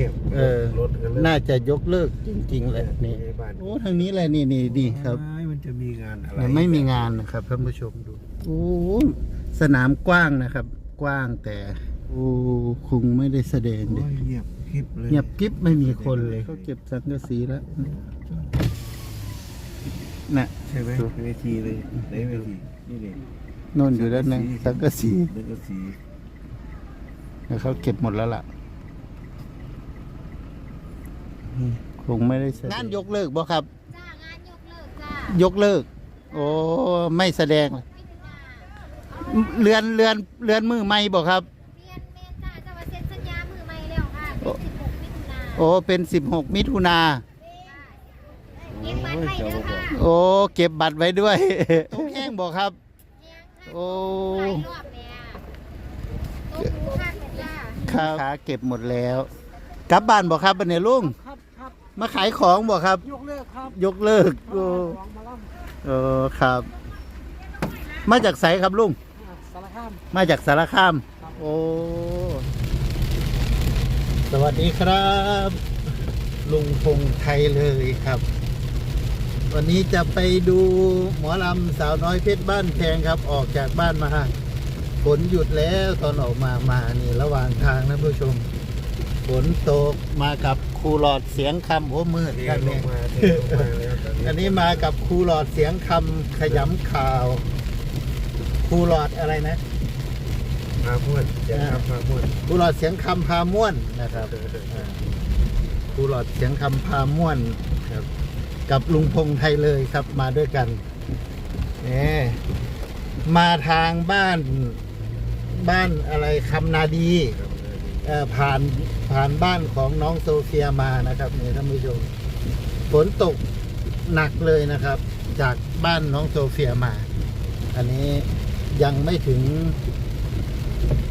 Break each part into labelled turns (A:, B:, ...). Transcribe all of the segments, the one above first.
A: งียบ
B: เออ
A: รถกันเลย
B: น่าจะยกเลิกจริงๆแหละนี่
A: ในบ้าน
B: โอ้ทางนี้แหละนี่นี่ดีครับ
A: ใช่มันจะมีงานอะไร
B: ยังไม่มีงานนะครับท่านผู้ชมดูโอ้สนามกว้างนะครับ กว้างแต่โอ้คงไม่ได้แสดง
A: โอ้
B: เด็
A: ยเงียบคลิปเลย
B: เงียบกิ๊บไม่มีคนเลยเขาเก็บสังกะสีแล้วน่ะ
A: ใช่ไหมเวทีเลยในเวทีนี่นี่
B: นนอยู่ด้านในสังกะสี
A: สังกะสี
B: แล้วเขาเก็บหมดแล้วล่ะอืม คงไม่ได้แสดงงานยกเลิกบ่ครับ
C: จ้างานยกเลิกจ้าย
B: กเลิก โอ้ไม่แสดง
C: ไม่ถึงนา
B: เรือนเรือนเรือนมือไม่บอกครับ
C: เรียนเมนจ้าจะมาเซ็นสัญญามือใหม่แล้วค่ะเป็นสิบหกมิถุนา
B: โอ้เป็นสิบหกมิถุนา
C: เก็บบัตรไว้เด้อค่ะ
B: โอ้เก็บบัตรไว้ด้วยต้องแห้งบอกครับโอ้
C: หลายรอบแล้วต้องรู้ค่าเป็นจ้า
B: ครับขาเก็บหมดแล้ว กลับบ้านบอกครับบันเนี่ยลุง
D: ครับครับ
B: มาขายของบอกครับ
D: ยกเลิกครับ
B: ยกเลิกโอ้
D: ของมาล่
B: เออครับ มาจากไสครับลุงำ
D: สารคาม
B: มาจากสารคาม
D: ครับ
B: โอ้ สวัสดีครับ ลุงพงษ์ไทยเลยครับ วันนี้จะไปดูหมอลำสาวน้อยเพชรบ้านแพงครับ ออกจากบ้านมาฝนหยุดแล้วตอนออกมามานี่ระหว่างทางนะผู้ชม ฝนตกมากับ ครูหลอดเสียงคำโอ้มืด
A: เท
B: กัน
A: ล
B: เนี่
A: ง
B: ย
A: มาเทลงมาแล้วตอนนี้
B: อันนี้มากับครูหลอดเสียงคำขยำข่าวครูหลอดอะไรนะ
A: พาม่วนจะทำพาม่วน
B: ครูหลอดเสียงคำพาม่วนนะครับอ่าครูหลอดเสียงคำพาม่วนครับ กับลุงพงษ์ไทยเลยครับมาด้วยกันเนี่ยมาทางบ้าน บ้านอะไรคำนาดีเอ่อ ผ่านผ่านบ้านของน้องโซเฟียมานะครับนี่ท่านผู้ชมฝนตกหนักเลยนะครับ จากบ้านน้องโซเฟียมา อันนี้ยังไม่ถึง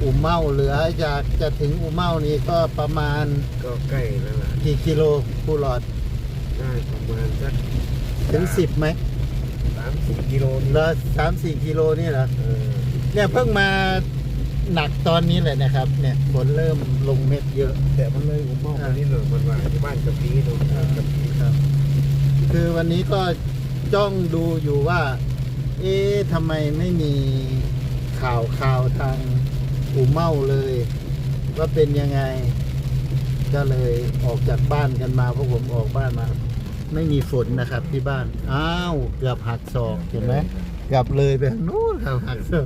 B: อุเมาเหลือจากจะถึงอุเมานี้ก็ประมาณ
A: ก็ใกล้แล้วล่ะ
B: กี่กิโลผู้หลอด
A: ได้ประมาณสัก
B: ถึงสิบไหม
A: สามสิบกิโลนี่
B: เหลือสามสี่กิโลนี่เหรอ
A: เออ
B: เนี่ยเพิ่งมา หนักตอนนี้เลยนะครับ เนี่ยฝนเริ่มลงเม็ดเยอะ
A: แต่มันเลยผมมองไปนี่หน่อยมันว่าที่บ้านกับพีตรงกับพี
B: ครับ คือวันนี้ก็จ้องดูอยู่ว่า เอ๊ะทำไมไม่มีข่าวข่าวทางอูเมาเลย ว่าเป็นยังไง ก็เลยออกจากบ้านกันมาเพราะผมออกบ้านมา ไม่มีฝนนะครับที่บ้าน อ้าว เกือบหักศอกเห็นไหมเกือบเลยไปทางนู้นครับหักศอก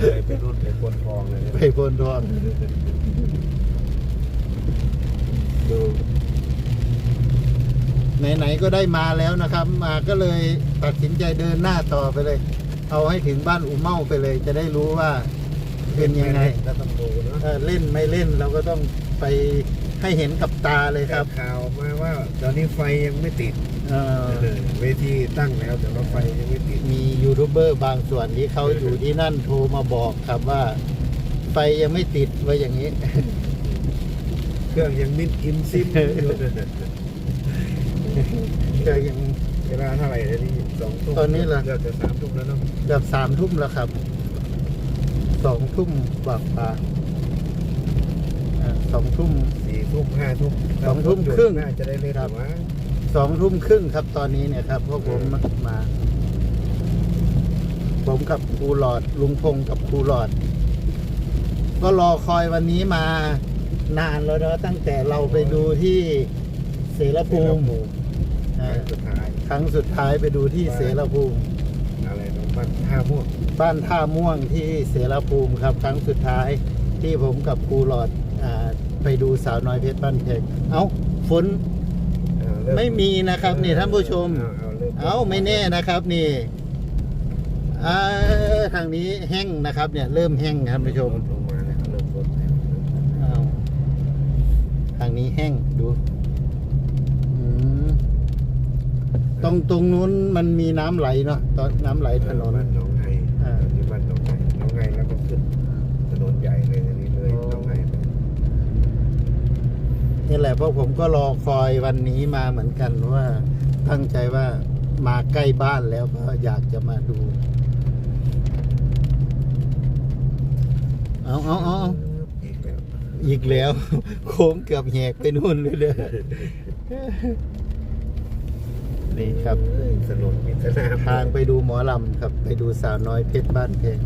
A: เลยไปรุ่นไปคนทองเลย
B: ไปบนทองดูไหนๆก็ได้มาแล้วนะครับ มาก็เลยตัดสินใจเดินหน้าต่อไปเลย เอาให้ถึงบ้านอูเมาไปเลย จะได้รู้ว่าเป็นยังไง
A: ก็ต้องดูเนาะ
B: เออเล่นไม่เล่นเราก็ต้องไป ให้เห็นกับตาเลยครับ
A: ข่าวมาว่าตอนนี้ไฟยังไม่ติด
B: เออ
A: เออเวทีตั้งแล้วแต่ว่าไฟยังไม่ติด
B: มียูทูบเบอร์บางส่วนที่เขาอยู่ที่นั่นโทรมาบอกครับว่า ไฟยังไม่ติดไว้อย่างนี้
A: เครื่องยังมิดอิมซิมอยู่
B: ก็ยัง
A: เวลาเท่าไหร่แล้วนี่สองทุ่ม
B: ตอนนี้เหรอ
A: เกือบจะสามทุ่มแล้วเนาะ
B: เกือบสามทุ่มแล้วครับสองทุ่มบักปาอ่าสองทุ่ม
A: สี่ ทุ่มห้าทุ่ม
B: สองทุ่มครึ่ง
A: น่าจะได้เล่น
B: ครับ
A: ว่า
B: สองทุ่มครึ่งครับตอนนี้เนี่ยครับพวกผมมา ผมกับครูหลอด ลุงพงกับครูหลอด ก็รอคอยวันนี้มานานแล้วเนอะตั้งแต่เราไปดูที่เสรภูมิ
A: ค
B: อ่า
A: รั้งสุดท้าย
B: ครั้งสุดท้ายไปดูที่เสรภูมิ
A: อะไรเนาะมันห้าม่วง
B: บ้านท่าม่วงที่เสรภูมิครับ ครั้งสุดท้ายที่ผมกับครูหลอดอา ไปดูสาวน้อยเพชรบ้านเพงเอาฝน
A: เอาเริ่
B: ไม่มีนะครับนี่ท่านผู้ชม
A: เอาเอาเริ่ม
B: เอาไม่แน่นะครับนี่อ่าทางนี้แห้งนะครับ เนี่ย เริ่มแห้งครับท่านผู้ชม
A: ลดลงมาแล้วเริ่มลดแล้ว
B: เอาทางนี้แห้งดูอืมตรงตรงนู้นมันมีน้ำไหลเนาะตอนน้ำไหลถนน
A: นี่แหละ
B: เพราะผมก็รอคอยวันนี้มาเหมือนกันว่าตั้งใจว่ามาใกล้บ้านแล้วก็อยากจะมาดู เอาเอาเอาเอา
A: อีกแล้ว
B: อีกแล้ว โค้งเกือบแหกไปนู่นเลยเด้อนี่ครับ
A: เอ้ยถนนมีแต่น้ำ
B: ทางไปดูหมอลำครับ ไปดูสาวน้อยเพชรบ้านเพลง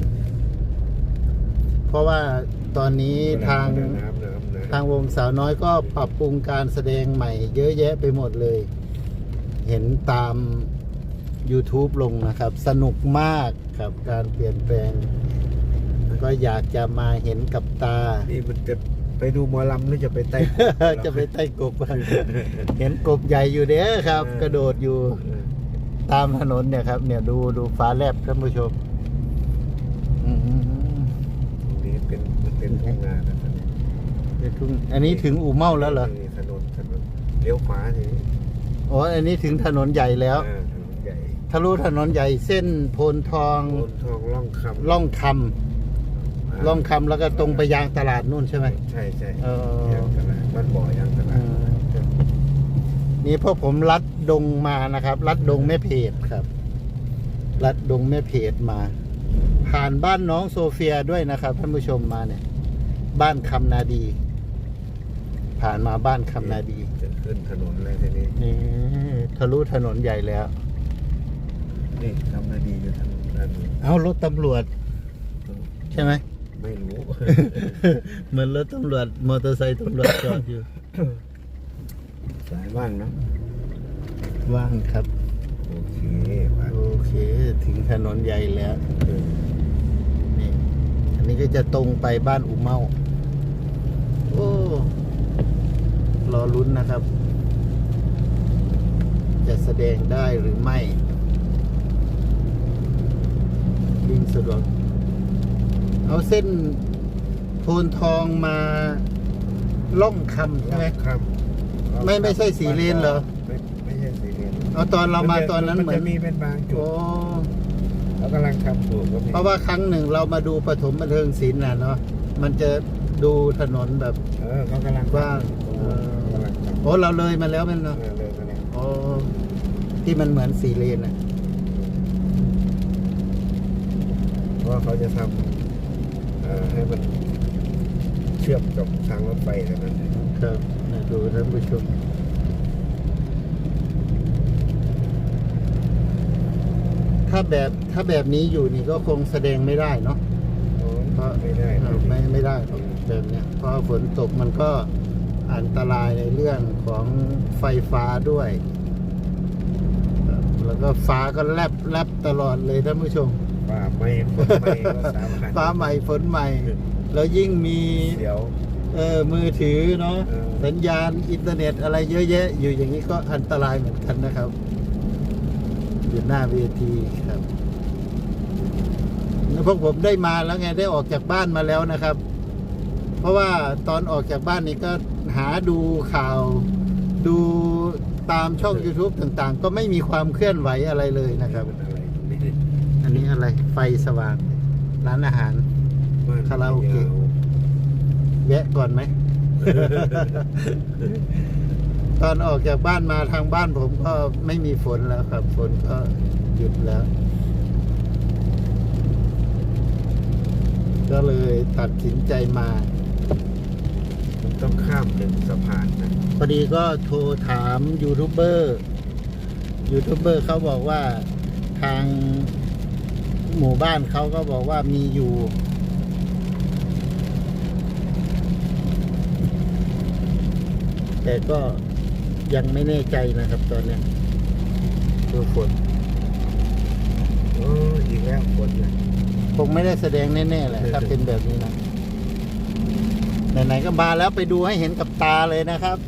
B: เพราะว่าตอนนี้ทาง
A: น้ำน้ำน้ำ
B: ทางวงสาวน้อยก็ปรับปรุงการแสดงใหม่ เยอะแยะไปหมดเลย เห็นตาม YouTube ลงนะครับ สนุกมากครับการเปลี่ยนแปลง ก็อยากจะมาเห็นกับตา
A: นี่มันจะไปดูหมอลำหรือจะไปไต่
B: จะไปใต้กบบ้างเห็นกบใหญ่อยู่เด้อครับกระโดดอยู่
A: เออ
B: ตามถนนเนี่ยครับ เนี่ยดูดูฟ้าแลบท่านผู้ชมอืม
A: ตรงนี้เป็นมันเป็นทุ่งนานะตอนนี้
B: เดี๋ยว ทุ่งอันนี้ถึงอู่เมาแล้วเหรอ
A: นี่ถนนถนนเลี้ยวขวาทีนี้
B: อ๋อ อันนี้ถึงถนนใหญ่แล้ว
A: อ่าถนนใหญ่
B: ทะลุถนนใหญ่เส้นโพนทอง
A: โพนทองล่องคำ
B: ล่องคำาล่องคำแล้วก็ตรงไปยางตลาดนู่นใช่ไหม
A: ใช่ใช่
B: เออ
A: ยางตลาดบ้านบ่อยางตลาด
B: นี่พวกผมลัดดงมานะครับ ลัดดงแม่เพจครับ ลัดดงแม่เพจมา ผ่านบ้านน้องโซเฟียด้วยนะครับท่านผู้ชมมาเนี่ย บ้านคำนาดี ผ่านมาบ้านคำนาดี
A: จะขึ้นถนนอะไรทีนี้
B: นี่ทะลุถนนใหญ่แล้ว
A: นี่ทำนาดีอยู่ทางด้านนู้น
B: เอารถตำรวจ ใช่ไหม
A: ไม่รู้
B: เหมือนรถตำรวจมอเตอร์ไซค์ตำรวจจอดอยู่
A: สายว่างเนอะ
B: ว่างครับ
A: โอเคว่าง
B: โอเค ถึงถนนใหญ่แล้วนี่อันนี้ก็จะตรงไปบ้านอุเมาโอ้ รอลุ้นนะครับ จะแสดงได้หรือไม่วิ่งสะดวก เอาเส้นโพนทองมาล่องคำใช่ไหม
A: ครับ
B: ไม่ไม่ใช่สีเลนเหรอ
A: ไม่ไม่ใช่สีเลน
B: เอาตอนเรามาตอนนั้นเหมือน
A: จะมีเป็นบางจุ
B: โอ้
A: ดเขากำลังทำอยู่ก็มี
B: เพราะว่าครั้งหนึ่งเรามาดูปฐมบันเทิงศิลป์น่ะเนาะมันจะดูถนนแบบ
A: เออเขากำลัง
B: กว้าง โอ้เราเลยมาแล้วแมันเนาะ
A: เออเลยมาแล้ว
B: โอ้ที่มันเหมือนสี่เลนอะ
A: เพราะว่าเขาจะทำเอ่อให้มันเชื่อมกับทางรถไฟแต่นั้น
B: ครับนะดูท่านผู้ชมถ้าแบบถ้าแบบนี้อยู่นี่ก็คงแสดงไม่ได้เนาะ
A: โอ้ย
B: เพราะ
A: ไม่ได้
B: เออไม่ไม่ได้หรอกแบบเนี้ยเพราะฝนตกมันก็ อันตรายในเรื่องของไฟฟ้าด้วยครับแล้วก็ฟ้าก็แลบแลบตลอดเลยท่านผู้ชม
A: ฟ้าไม่ฝนไม่ก็สามพัน
B: ฟ้าใหม่ฝนใหม่ แล้วยิ่งมี
A: เดี๋ยว
B: เออมือถือเนาะ
A: เออ
B: สัญญาณอินเทอร์เน็ตอะไรเยอะแยะ อยู่อย่างนี้ก็อันตรายเหมือนกันนะครับอยู่หน้าเวทีครับแล้วพวกผมได้มาแล้วไงได้ออกจากบ้านมาแล้วนะครับ เพราะว่าตอนออกจากบ้านนี้ก็ หาดูข่าว ดูตามช่อง YouTube ต่างๆ ก็ไม่มีความเคลื่อนไหวอะไรเลยนะครับ
A: มันอะไรนี่
B: อันนี้อะไรไฟสว่าง ร้านอาหาร
A: บ้น
B: คาราโอเกะ
A: ยว
B: แวะก่อนไหม ตอนออกจากบ้านมาทางบ้านผมก็ไม่มีฝนแล้วครับ ฝนก็หยุดแล้ว ก็เลยตัดสินใจมา
A: มันต้องข้ามหนึ่งสะพานนะ
B: พอดีก็โทรถามยูทูบเบอร์ยูทูบเบอร์เขาบอกว่าทางหมู่บ้านเขาก็บอกว่ามีอยู่ แต่ก็ยังไม่แน่ใจนะครับตอนเนี้ยดูฝน
A: โอ้ยอีกแล้วฝนเลย
B: คงไม่ได้แสดงแน่ๆแหละถ้าเป็นแบบนี้นะ ไหนๆก็มาแล้วไปดูให้เห็นกับตาเลยนะครับ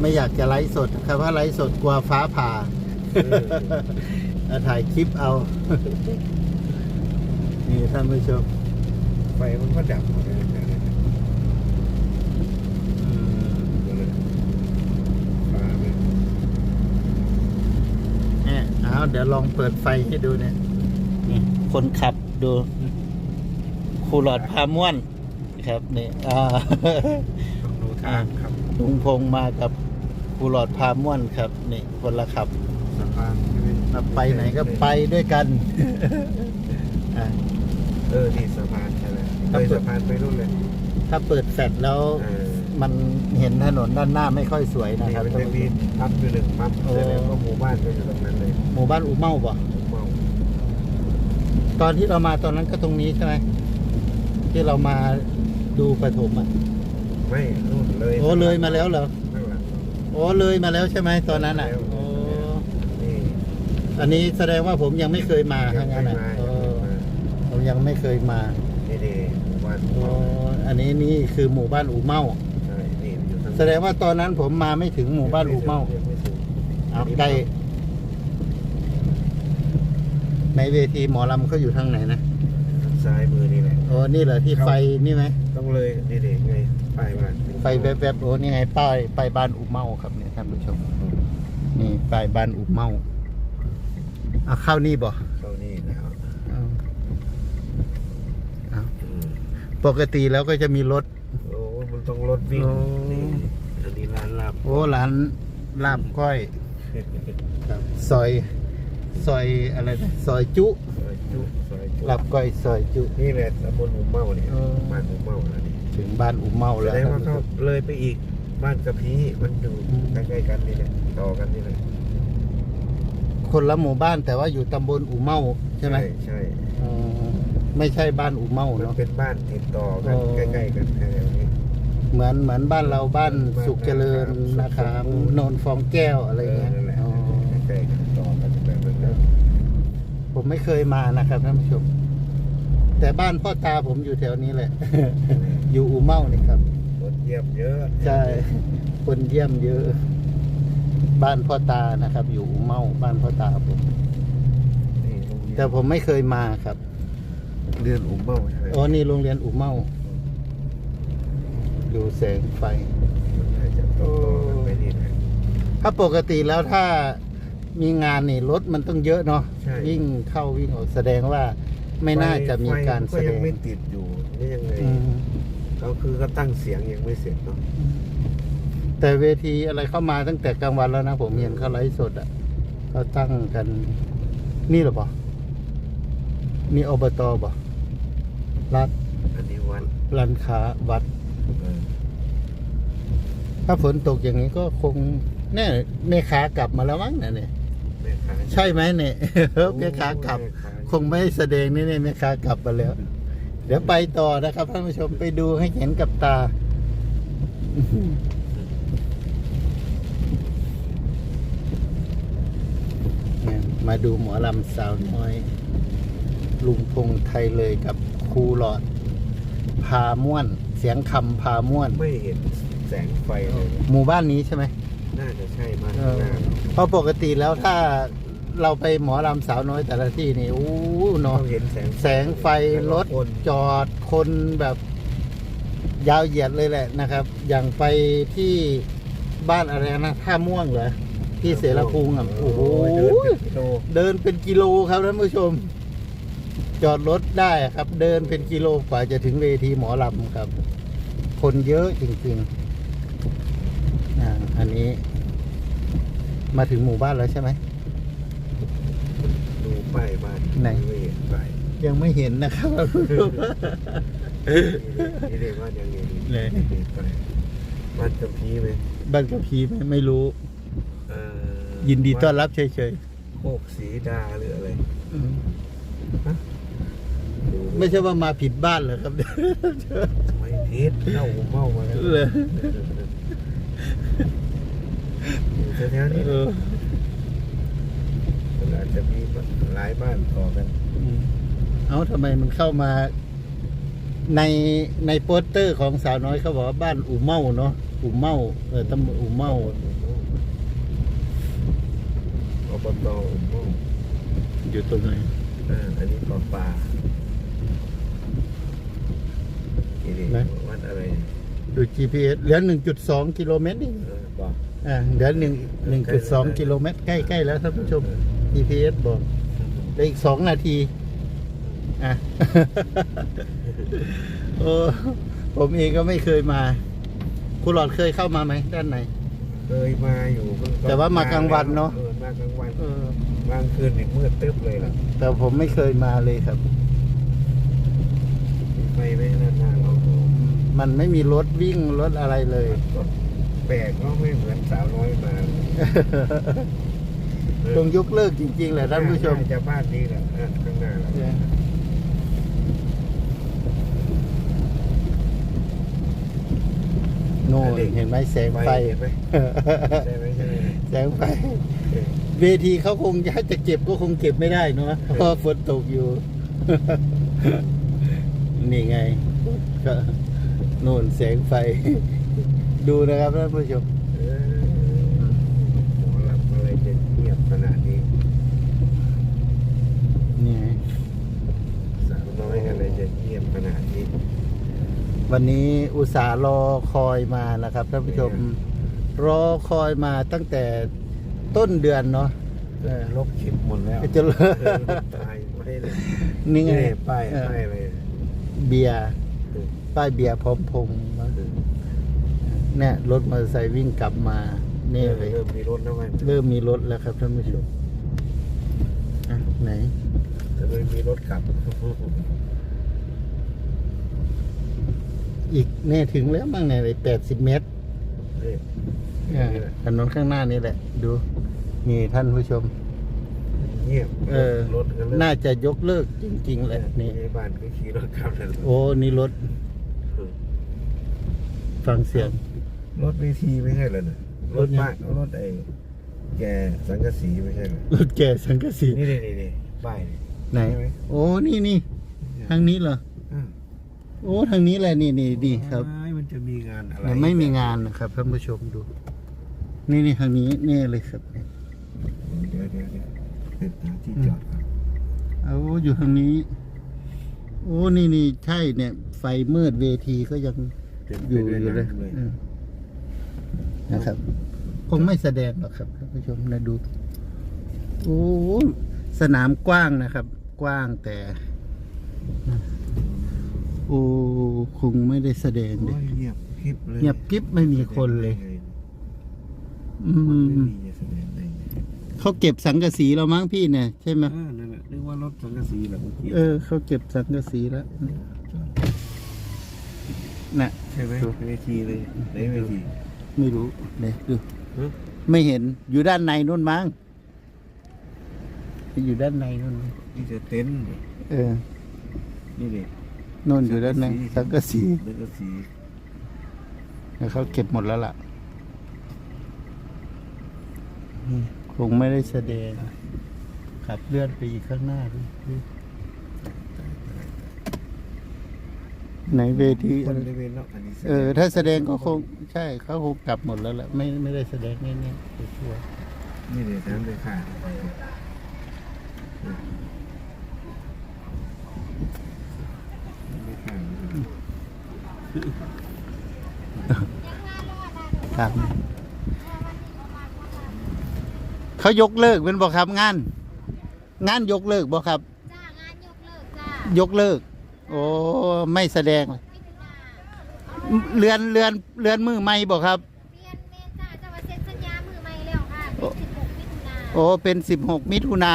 B: ไม่อยากจะไลฟ์สดครับเพราะไลฟ์สดกลัวฟ้าผ่าเอาถ่ายคลิปเอา นี่ท่านผู้ชม
A: ไฟมันก็ดับหมดเลยนะ
B: อืม
A: ฟ้าไม่
B: เนี่ยเอาเดี๋ยวลองเปิดไฟให้ดูเนี่ยนี่คนขับดูครูหลอดพาม่วนครับนี่อ่า
A: ต้องดูทางครับ
B: ลุงพงษ์มากับกูหลอดพาม่วนครับ นี่คนละขับ
A: สะพานใช่ไหม
B: ไปไหนก็ไปด้วยกันอะ
A: เออนี่สะพานใช่ไหม
B: ครั
A: เล
B: บ
A: ยสะพานไปนู่นเลย
B: ถ้าเปิดแฟลชแล้ว
A: เออ
B: มันเห็นถนนด้านหน้าไม่ค่อยสวยนะ
A: นี่
B: ครับ
A: มันจะมีปั๊มอยู่หนึ่งปั๊ม
B: โอ้
A: แสดงว่าหมู่บ้านก็อยู่ตรงนั้นเลย
B: หมู่บ้านอูเมาบ่
A: เมา
B: ตอนที่เรามาตอนนั้นก็ตรงนี้ใช่ไหมที่เรามาดูปฐมอะ
A: ไม่นู่นเลย
B: โอ้เลยมาแล้วเหรอ
A: ข้างหลัง
B: โอ้เลยมาแล้วใช่ไหมตอนนั้นอะ
A: แล้ว
B: โอ้
A: นี่
B: อันนี้แสดงว่าผมยังไม่เคยมา
A: ยั
B: ทางง
A: ไม่
B: นั้นอะ
A: มา
B: เอ
A: ยังไม่มา
B: อผมยังไม่เคยมา
A: นี่ดีหมู่บ้าน
B: โอ้อันนี้นี่คือหมู่บ้านอูเมา
A: ใช่นี่อยู่ทาง
B: แสดงว่าตอนนั้นผมมาไม่ถึงหมู่บ้านอูเมา
A: ยังไม่ถึง
B: เอาใกล้ในเวทีหมอลำเขาอยู่ทางไหนนะ
A: ซ้ายมือนี่แหละ
B: โอ้นี่เหรอที่ไฟนี่ไหม
A: ต้องเลยนี่เด็กไงป้ายบ้าน
B: ไฟแวบๆโอ้นี่ไงป้ายป้ายบ้านอุเมาครับเนี่ยท่านผู้ชม นี่ป้ายบ้านอุเมาเอาเข้านี่บ่
A: เข้านี่แล้ว
B: เอาเอา
A: อืม
B: ปกติแล้วก็จะมีรถ
A: โอ้มันต้องรถวิ่ง
B: โอ้ร้านลาบก้อยครับซอยซอยอะไรนะซอยจุ
A: ซอยจุซอยจุ
B: ลาบก้อยซอยจุ
A: นี่แหละตำบลหุมเมาเนี่ย
B: เออ
A: บ้านหุมเมาแล้วนี่
B: ถึงบ้านอุเมา
A: แส
B: แล้ว
A: ดง
B: ท่าน
A: ว่า
B: ผู้ช
A: เขา
B: ม
A: เลยไปอีกบ้านกระพีมันอยู่
B: อืม
A: ใกล้ๆกันนี่แหละต่อกันนี่แหละ
B: คนละหมู่บ้านแต่ว่าอยู่ตำบลอุเมาใช่ไหม
A: ใช่
B: อ๋อไม่ใช่บ้านอุเมา
A: มัน
B: เนาะ
A: เป็นบ้านติดต่อกัน
B: โอ้
A: ใกล้ๆกันแถวนี้
B: เหมือนเหมือนบ้านเราบ้านสุขเจริญนะครับ
A: สุขสมบูรณ์
B: โนนฟองแก้วอะไร
A: เออ
B: เงี้ย
A: นั่นแหละ
B: อ๋อ
A: ใกล้ๆกันต่อกันแบบนั้นนะ
B: ผมไม่เคยมานะครับท่านผู้ชม แต่บ้านพ่อตาผมอยู่แถวนี้แหละ อยู่อูเมานี่ครับ
A: รถเยี่ยมเยอะ
B: ใช่คนเยี่ยมเยอะ บ้านพ่อตานะครับ อยู่อูเมาบ้านพ่อตาผม
A: นี่โรงเรียน
B: แต่ผมไม่เคยมาครับ
A: เรียนอุมเมาใช่ไหม
B: อ๋อนี่โรงเรียนอูเมา ดูแสงไฟ
A: มันน่าจะต่อกันไปนี่แหละ
B: ถ้าปกติแล้วถ้ามีงานนี่รถมันต้องเยอะเนาะ
A: ใช่
B: วิ่งเข้าวิ่งออกแสดงว่าไม่น่าจะมีการ
A: ไฟ
B: แส
A: ก็
B: ด
A: ยัง
B: ง
A: ไม่ติดอยู่นี่ยังไง
B: อืม
A: ก็คือก็ตั้งเสียงยังไม่เสร็จเนาะ
B: แต่เวทีอะไรเข้ามาตั้งแต่กลางวันแล้วนะ ผมเห็นเขาไลฟ์สดอะเขาตั้งกันนี่เหรอปะนี่อบตปะรัฐ
A: อันนี้วัน
B: ร้านค้าวัด
A: เออ
B: ถ้าฝนตกอย่างนี้ก็คงแน่แม่ค้ากลับมาแล้วมั้งเนี่ย
A: แม่ค้า
B: ใช่ไหมเนี่ยแม่ค้ากลับ
A: แม่ค้า
B: คงไม่แสดงนี่เนี่ยแม่ค้ากลับมาแล้ว เดี๋ยวไปต่อนะครับท่านผู้ชมไปดูให้เห็นกับตาเนี่ยมาดูหมอลำสาวน้อย ลุงพงไทยเลยกับครูหลอด พาม่วน เสียงคำพาม่วน
A: ไม่เห็น แสงไฟเลย
B: หมู่บ้านนี้ใช่ไหม
A: น่าจะใช่มาก
B: เอ
A: ข้าง
B: อ
A: หน้า
B: เพราะปกติแล้วถ้าเราไปหมอลำสาวน้อยแต่ละที่นี่อู้
A: ต้
B: เนาะ
A: องเห็นแสง
B: แสงไฟรถ
A: คน
B: จอดคนแบบยาวเหยียดเลยแหละนะครับ อย่างไปที่บ้านอะไรนะท่าม่วงเหรอที่เสรภูมิอะโอ้โห
A: เดินเป็นกิโล
B: เดินเป็นกิโลครับท่านผู้ชม จอดรถได้ครับ เดินเป็นกิโลกว่าจะถึงเวทีหมอลำครับ คนเยอะจริงๆ อ่าอันนี้ มาถึงหมู่บ้านแล้วใช่ไหม
A: ดูป้ายบ้าน
B: ไหน
A: ไม่เห็นป้าย
B: ยังไม่เห็นนะครับ
A: นี่เรียกว่ายังไงดี
B: ไหน
A: นี่ป้ายบ้านกำพีไหม
B: บ้านกับพีไหมไม่รู้
A: เอ่อ
B: ยินดีต้อนรับเฉย
A: โคกสีดาหรืออะไร
B: ๆอืม
A: ดู
B: ไม่ใช่ว่ามาผิดบ้านเหรอครับ
A: ไม่พิษเข้าหูเมามาแล้ว
B: เลย
A: อยู่ แถวๆนี้
B: เออ
A: มันอาจจะมีหลายบ้านต่อกัน
B: อืมเอาทำไมมันเข้ามา ในในโปสเตอร์ของสาวน้อยเขาบอกว่าบ้านอู่เมาเนาะอู่เมาเออตำบลอู่เมา
A: อบตอุโมงค์
B: อยู่ตรงไหน
A: อ่าอันนี้ปลาปลานี่ดิวัดอะไร
B: ดู GPS เหลือหนึ่งจุดสองกิโลเมตรนี่
A: เอ อบอก
B: อ่าเหลือหนึ่งหนึ่งจุดสองกิโลเมตรใกล้ๆแล้วท่านผู้ชม GPS บอกเหลืออีกสองนาทีอะ โอ้ผมเองก็ไม่เคยมา คุณหลอดเคยเข้ามาไหมด้านใน
A: เคยมาอยู่เพิ่ง
B: แต่ว่ามากลางวันเนอะ
A: ออมากลางวัน
B: เออ
A: กลางคืนนี่มืดตึ๊บเลยล่ะ
B: แต่ผมไม่เคยมาเลยครับ
A: มีไฟไม่นั่นหน้าเรา
B: มันไม่มีรถวิ่งรถอะไรเลย
A: แปลกก็ไม่เหมือนสาวน้อยมาเออ
B: ต้องยกเลิกจริงๆแหละท่านผู้ชม
A: น่จะบ้านนี้แหละอะข้างหน้าแหละ
B: โน่นเห็นไหมแสงไฟ
A: เห็นไหมใช่ไหมใช่ไหม
B: แสงไฟ
A: เออ
B: เวทีเขาคงถ้าจะเก็บก็คงเก็บไม่ได้เนาะเพราะฝนตกอยู่ นี่ไง ก็โน่นแสงไฟ ดูนะครับท่านผู้ชม
A: เออหมอลำอะไรจะเงียบขนาดนี้
B: นี่ไง
A: สาวน้อยอะไรจะเงียบขนาดนี้
B: วันนี้อุตส่าห์รอคอยมานะครับท่านผู้ชม รอคอยมาตั้งแต่ต้นเดือนเนาะเออ
A: ลบคลิปหมดแล้ว
B: จะ
A: เออตายไม่เลย
B: นี่ไง
A: ป้าย
B: เออ
A: ป้ายเลย
B: เบียร์
A: เออ
B: ป้ายเบียร์พร้อมพงษ์ เนี่ยรถมอเตอร์ไซค์วิ่งกลับมานี่เลย
A: เริ่มมีรถแล้วไหม
B: เริ่มมีรถแล้วครับท่านผู้ชมอะไหน
A: จะเลยมีรถขับ
B: อีกเนี่ยถึงแล้วมั้งเนี่ยแปดสิบเมตร
A: นี่
B: อ่าถนนข้างหน้านี่แหละ ดูนี่ท่านผู้ชม
A: เงียบ
B: เออ
A: รถก็เริ่ม
B: น่าจะยกเลิกจริงๆแหละนี่
A: ในบ้านก็ขี่รถขับนั่นแหละ
B: โอ้นี่รถ ฟังเสียง
A: รถเวทีไม่ใช่เหรอเนี่ย
B: ร
A: ร
B: ถ
A: ถ
B: ยัง
A: บ้านรถไอ้แกสังกะสีไม่ใช่เหรอ
B: รถแก่สังกะสี
A: นี่นี่นี่นี่ป้ายนี่
B: ไหน
A: ใช่ไหม
B: โอ้ นี่นี่ทางนี้เหรอ
A: อ่า
B: โอ้ ทางนี้แหละนี่นี่ดีครับ
A: อ้ายมันจะมีงานอะไร
B: แต่ไม่มีงานนะครับท่านผู้ชมดู นี่นี่ทางนี้นี่เลยครับ
A: เดี๋ยวเดี๋ยวเดี๋ยวเป็นหาที่จอดครับ
B: เอาอยู่ทางนี้ โอ้ นี่นี่ใช่เนี่ย ไฟมืดเวทีก็ยัง
A: เป็น
B: อยู่
A: ไป
B: อยู่
A: ด้ว
B: เลย
A: น้ำเลย
B: อืม นะครับ คงไม่แสดงหรอกครับท่านผู้ชมนะดูโอ้สนามกว้างนะครับ กว้างแต่โอ้คงไม่ได้แสดงเล
A: โอ้
B: ย
A: ยเงียบคลิปเลย
B: เงียบกิ๊บไม่มีคนเลย อื
A: คนไม่
B: ม
A: มีจะแสดงได้ไง
B: เขาเก็บสังกะสีแล้วมั้งพี่เนี่ยใช่ไหม
A: เออนั่นแหละนึกว่ารถสังกะสีเหรอเมื่อกี้
B: เออเขาเก็บสังกะสีแล้วน่ะ
A: ใช่ไหมเวทีเลยไหนเวที
B: ไม่รู้เนี่ยดู
A: ฮะ
B: ไม่เห็นอยู่ด้านในนู่นมั้งอยู่ด้านในนู่นมั้ง
A: นี่จะเต็นท์
B: เออ
A: นี่เลย
B: นู่นอยู่ด้านในสังกะสี
A: สังกะสี
B: แล้วเขาเก็บหมดแล้วล่ะอืมคงไม่ได้แสดงขับเลื่อนไปอีกข้างหน้าดูดูไหนเวที
A: ค
B: อะ
A: น
B: ไร
A: บริเวณนอกอันนี้
B: เออ ถ้าแสดงก็คงใช่เขาคงกลับหมดแล้วแหละไม่ไม่ได้แสดงแน่ๆชัวร์
A: นี่เลยน้ำเลยค่ะไม่ค่ะ
B: ๆครับเขายกเลิกเป็นบอกครับงาน งานยกเลิกบอกครับ
C: จ้างานยกเลิกจ้าย
B: กเลิก โอ้ไม่แสดงเลย
C: มิถุนา
B: เรือนเรือนเรือนมือไม่บอกครับ
C: เรียนเมจ้าจะมาเซ็นสัญญามือใหม่แล้วค่ะเป็นสิบหกมิถุนา
B: โอ้เป็นสิบหกมิถุนา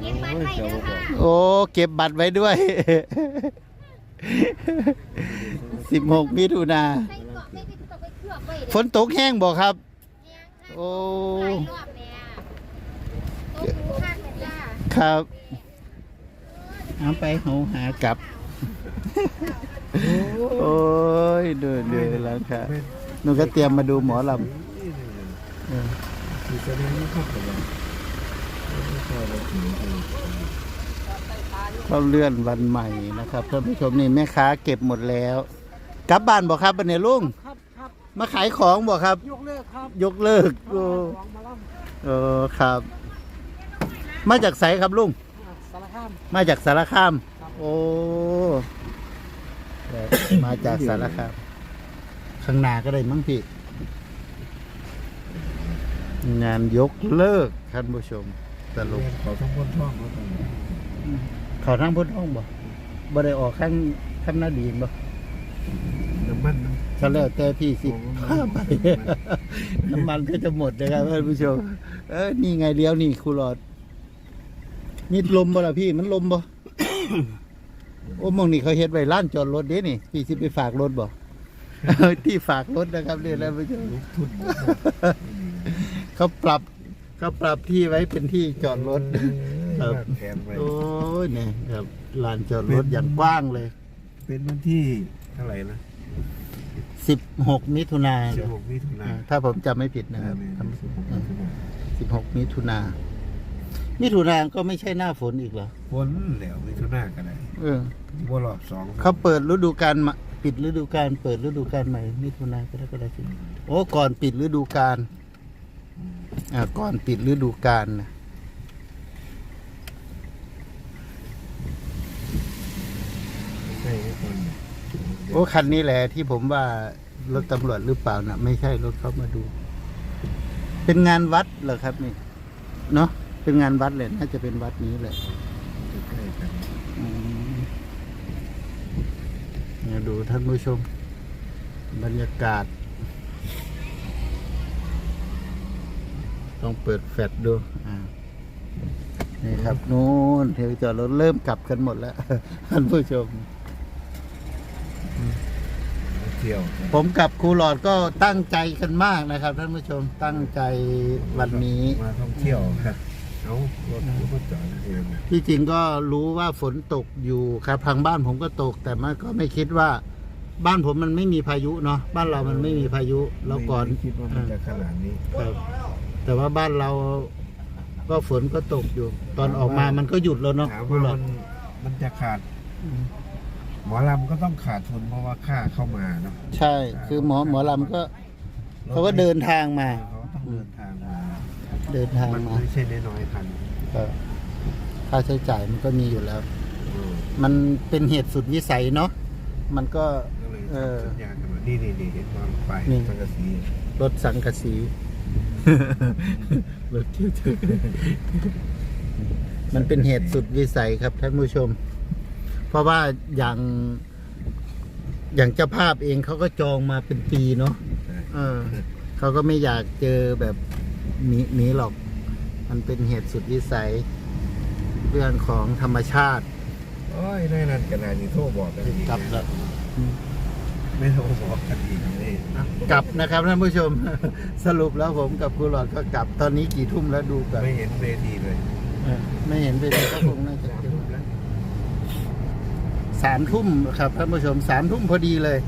C: เก็บบัตรไว้เด้อค่ะ
B: โอ้เก็บบัตรไว้ด้วย สิบหกมิถุนา
C: ใส่เกาะไม่ติดตกไปเคลือบไว้เด้อ
B: ฝนตกแห้งบอกครับ
C: แห้งค่ะ
B: โอ้
C: หลายรอบเนี่ยตกรู้ข้างเลยจ้า
B: ครับ เอาไปเขาหากลับ โอ้ยเดือดเดือดแล้วค่ะหนูก็เตรียมมาดูหมอลำเออ
A: คือแสดงไม่เข้ากับเราไม่เข้าเราถึงคือ
B: เขาเลื่อนวันใหม่นะครับท่านผู้ชมนี่แม่ค้าเก็บหมดแล้ว กลับบ้านบอกครับบันเนี่ยลุง
D: ครับครับ
B: มาขายของบอกครับ
D: ยกเลิกครับ
B: ยกเลิกโอ้
D: ของมาล่
B: เออครับ มาจากไสครับลุงำ
D: สารคาม
B: มาจากสารคาม
D: ครับ
B: โอ้มาจากสารคาม ข้างหน้าก็ได้มั้งพี่ งานยกเลิกท่านผู้ชมสรุป
A: เขาต้องพ้นท่องเขาต้อง
B: เขาทั้งพุทธห้องบ่บ่ได้ออกข้างข้างหน้าดีนบ่
A: น้ำมัน
B: ใสก็แล้วแต่พี่สิพาไปน้ำมันก็จะหมดนะครับท่านผู้ชม เออนี่ไงเลี้ยวนี่ครูหลอด นี่ลมบ่ล่ะพี่มันลมบ่ โอ้มองนี่เขาเฮ็ดไว้ร้านจอดรถเด้นี่ พี่สิไปฝากรถบ่ที่ฝากรถนะครับนี่ท่านผู้ชม
A: ลุกทุน
B: เขาปรับเขาปรับที่ไว้เป็นที่จอดรถครับ
A: แทนไป
B: โอ้ยเนี่ยครับลานจอดรถอย่างกว้างเลย
A: เป็นวันที่เท่าไหร่นะ
B: สิบหกมิถุนา
A: สิบหกมิถุนา
B: ถ้าผมจำไม่ผิดนะครับ
A: สิบหกมิถุนา
B: สิบหก มิถุนามิถุนาก็ไม่ใช่หน้าฝนอีกเหรอ
A: ฝนแล้วมิถุนาก็ได้
B: เออ
A: ว่ารอบสอง
B: เขาเปิดฤดูกาลมาปิดฤดูกาลเปิดฤดูกาลใหม่มิถุนาก็ได้ก็ได้สิโอ้ก่อนปิดฤดูกาลอ่าก่อนปิดฤดูกาลนะ
A: ใช่ไหมคน
B: โอ้คันนี้แหละที่ผมว่ารถตำรวจหรือเปล่านะไม่ใช่รถเขามาดู เป็นงานวัดเหรอครับนี่ เนาะ เป็นงานวัดเลยน่าจะเป็นวัดนี้แหละ
A: ใกล้ๆกัน
B: อืมเนี่ยดูท่านผู้ชม บรรยากาศ ต้องเปิดแฟลชดูอ่านี่ครับนู้นเทวจอดรถเริ่มกลับกันหมดแล้วท่านผู้ชม
A: เที่ยว
B: ผมกับครูหลอดก็ตั้งใจกันมากนะครับท่านผู้ชมตั้งใจวันนี้
A: มาท่องเที่ยวครับ เอารถรถจอดเองนะ
B: ที่จริงก็รู้ว่าฝนตกอยู่ครับทางบ้านผมก็ตก แต่มันก็ไม่คิดว่า บ้านผมมันไม่มีพายุเนาะบ้านเรามันไม่มีพายุแล้วก่อน
A: ไม่คิดว่ามันจะขนาดนี้
B: ครับแต่ว่าบ้านเราก็ฝนก็ตกอยู่ ตอนออกมามันก็หยุดแล้วเนาะ
A: ถาม
B: ครู
A: ว่า
B: หลอ
A: มั
B: ด
A: นมันจะขาด หมอลำก็ต้องขาดทุนเพราะว่าค่าเข้ามาเนาะ
B: ใช่ คือหมอหมอลำก็เขาก็เดินทางมา
A: เขาต้องเดินทางมา
B: เดินทาง
A: มัน
B: มา
A: ไม่ใช่น้อยๆคัน
B: ก็ค่าใช้จ่ายมันก็มีอยู่แล้ว
A: เออ
B: มันเป็นเหตุสุดวิสัยเนาะมันก็
A: ก็เลย
B: เออ
A: ทำสัญญากันมานี่นี่นี่เห็นวางไป
B: นี่
A: สังกะสี
B: รถสังกะสี รถที่ถึงมันเป็นเหตุสุดวิสัยครับท่านผู้ชม เพราะว่าอย่างอย่างเจ้าภาพเองเขาก็จองมาเป็นปีเนาะ
A: ใช่
B: เออเขาก็ไม่อยากเจอแบบ นี้นี้หรอก มันเป็นเหตุสุดวิสัยเรื่องของธรรมชาติ
A: โอ้ยนายนันกันนายนี่โทรบอกกันอีก
B: กลับ
A: นะ
B: แล้ว
A: ไม่โทรบอกกันอีกเลย
B: กลับนะครับท่านผู้ชม สรุปแล้วผมกับครูหลอดก็กลับตอนนี้กี่ทุ่มแล้วดูกัน
A: ไม่เห็นเวทีเลย
B: เออไม่เห็นไปเลยก็คงน่าจะ
A: สาม
B: เจอ
A: ทุ่มแล้ว
B: สามทุ่มครับท่านผู้ชมสามทุ่มพอดีเลย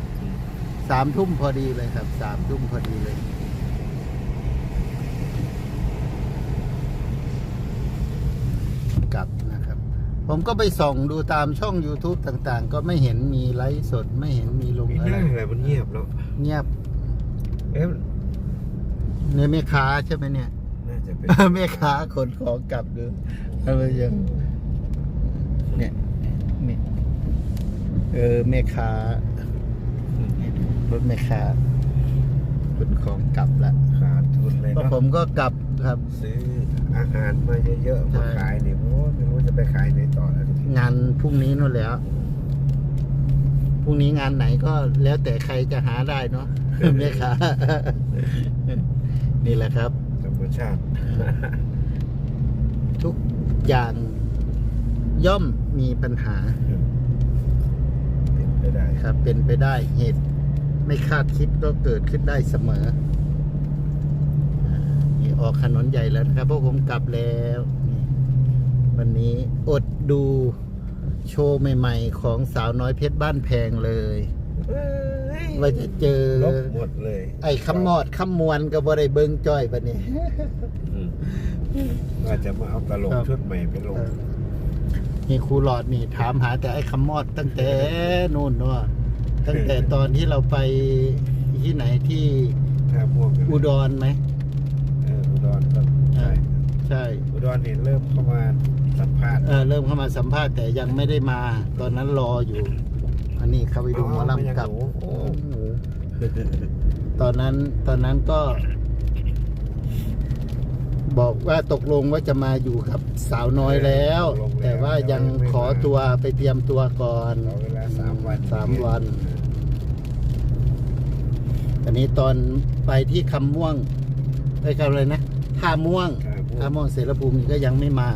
B: สามทุ่มพอดีเลยครับสามทุ่มพอดีเลย กลับนะครับ ผมก็ไปส่องดูตามช่อง YouTube ต่างๆ ก็ไม่เห็นมีไลฟ์สด ไม่เห็นมีลง
A: มี
B: อะ
A: ห
B: ไร
A: น้าอะไรมันเงียบแล้ว
B: เงียบ
A: เอ๊ะ
B: เนี่ยแม่ค้าใช่ไหมเนี่ย
A: น่าจะเป็น
B: แม่ค้าขนของกลับดูท่านผู้ชมเนี่ยเนี่ยเออแม่ค้ารถแม่ค้าขนของกลับละ
A: ขาดทุนเลย
B: ก็
A: เนาะ
B: ผมก็กลับครับ
A: ซื้อ อาหารมาเยอะๆมาขายเนี่ยโอ้ไม่รู้จะไปขายไหนต่อแล้วทีนี้
B: งานพรุ่งนี้นู่นแล้วพรุ่งนี้งานไหนก็แล้วแต่ใครจะหาได้เนาะแม่ค้านี่แหละครับ
A: ธรรมชาติ
B: ทุกอย่างย่อมมีปัญหา
A: เป็นไปได้
B: ครับ เป็นไปได้เหตุ ไม่คาดคิดก็เกิดขึ้นได้เสมออ่านี่ ออกถนนใหญ่แล้วนะครับพวกผมกลับแล้วนี่วันนี้อดดูโชว์ใหม่ ๆ ของสาวน้อยเพชรบ้านแพงเลยว่าจะเจอ
A: ลบหมดเลย
B: ไอ้คำมอดคำมวนก็บ่ได้เบิ่งจ้อยปะนี่
A: อืมว่าจะมาเอาตลก
B: ครับ
A: ชุดใหม่ไปลง
B: นี่ครูหลอดนี่ถามหาแต่ไอ้คำมอดตั้งแต่นู่นเนาะตั้งแต่ตอนที่เราไปที่ไหนที่
A: ท่าม่วงกัน
B: อุดรไหม
A: เอออุดรก็ใช่
B: ใช่
A: อุดรนี่เริ่มเข้ามาสัมภาษณ์
B: เออเริ่มเข้ามาสัมภาษณ์แต่ยังไม่ได้มา ตอนนั้นรออยู่ อันนี้เขาไปดูหมอลำกับ
A: โอ้โห
B: ตอนนั้นตอนนั้นก็ บอกว่าตกลงว่าจะมาอยู่กับสาวน้อยแล้วแต่ว่ายังขอตัวไปเตรียมตัวก่อน
A: เอาเวลาสามวัน
B: สามวัน อันนี้ตอนไปที่คำม่วงไปคำอะไรนะ ท่าม่วง
A: ครับ
B: ท่าม่วงเสรภูมิก็ยังไม่มา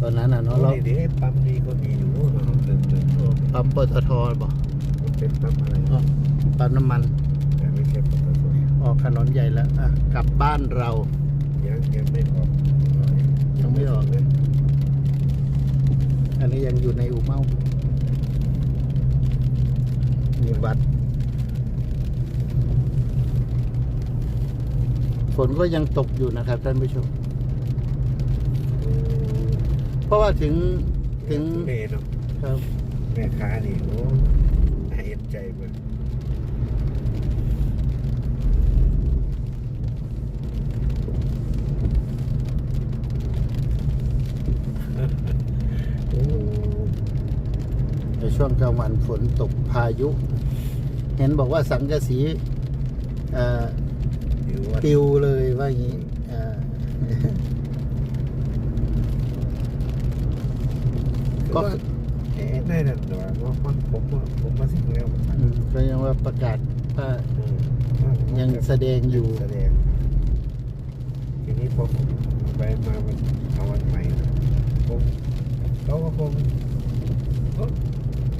B: ตอนนั้นอะเนาะ
A: เรา
B: เรา
A: เดี๋ยวปั๊มนี้ก็มีอยู่เนาะเดินเดิน
B: ปั๊มปตทบอก
A: มันเป็นปั๊มอะไร
B: อ๋อปั๊มน้ำมัน
A: แต่ไม่ใช่ปตท
B: ออกถนนใหญ่แล้วอะกลับบ้านเรา
A: ยังยังไม่ออก
B: ยังไม่ออก
A: เลย
B: อันนี้ยังอยู่ในอู่เมามีวัด ฝนก็ยังตกอยู่นะครับท่านผู้ชม เพราะว่าถึงถึง
A: เมย์เนาะ
B: ครับ
A: แม่ค้านี่โอ้น่าเอ็นใจเบิดโอ้
B: ในช่วงกลางวันฝนตกพายุ เห็นบอกว่าสังกะสีเอ่อ
A: อยู่ วน
B: ปิวเลยว่าอย่างนี้ก็
A: ได้นะแต่ว่ามันผมผมมาถึงแล้ว
B: อืมก็ยังว่าประกาศว่ายังแสดงอยู่
A: แสดงทีนี้ผมไปมาวันเอาวันใหม่นะคงเขาก็คง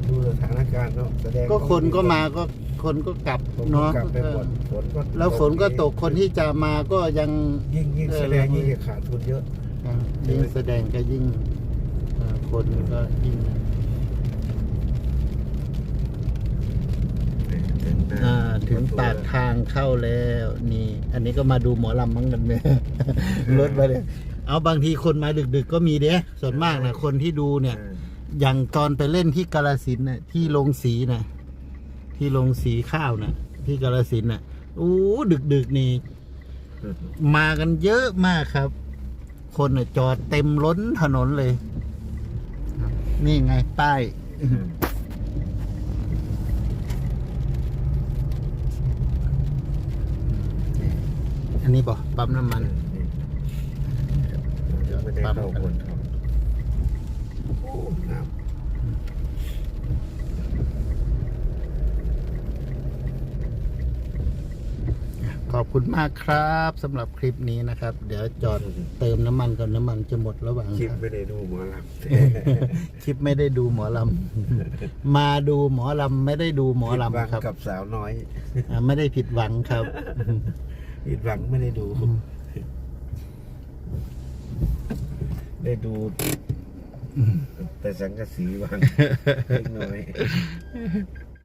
A: ดูสถานการณ์เนาะแสดง
B: ก็คนก็มาก็ คนก็กลับ
A: ผมก็
B: เนาะ
A: กลับไปหมดฝนก็
B: แล้วฝนก็ตกคนที่จะมาก็ยัง
A: ยิ่งยิ่ง
B: เออ
A: แสดงยิ่งจะขาดทุนเยอะ
B: ยิ่งแสดงก็ยิ่งเอ่อคนก็ยิ่ง
A: ถึงหน้
B: อ่าถึงปากทางเข้าแล้ว นี่ อันนี้ก็มาดูหมอลำมั้งกันเนี่ยรถมาเลยเอาบางทีคนมาดึก ๆ ก็มีเด้ส่วนมากนะคนที่ดูเนี่ย
A: อ่า
B: อย่างตอนไปเล่นที่กาลสินธุ์น่ะที่ลงสีน่ะ ที่ลงสีข้าวน่ะ ที่กาลสินธุ์น่ะโอ้ดึกๆนี่ มากันเยอะมากครับ คนนะจอดเต็มล้นถนนเลย นี่ไงป้ายอันนี้บอกปั๊มน้ำมัน
A: ไม่ได้เข้าบ ขาโอ้น้ำ
B: ขอบคุณมากครับสำหรับคลิปนี้นะครับ เดี๋ยวจอดเติมน้ำมันก่อนน้ำมันจะหมดระหว่าง
A: คลิป
B: ทาง
A: ไม่ได้ดูหมอล
B: คลิปไม่ได้ดูหมอลำ มาดูหมอลำไม่ได้ดูหมอำลำครับ
A: กับสาวน้อย
B: อ่าไม่ได้ผิดหวังครับ
A: ผิดหวังไม่ได้ดูได้ดู แต่สังกะสีบางเล็กน้อย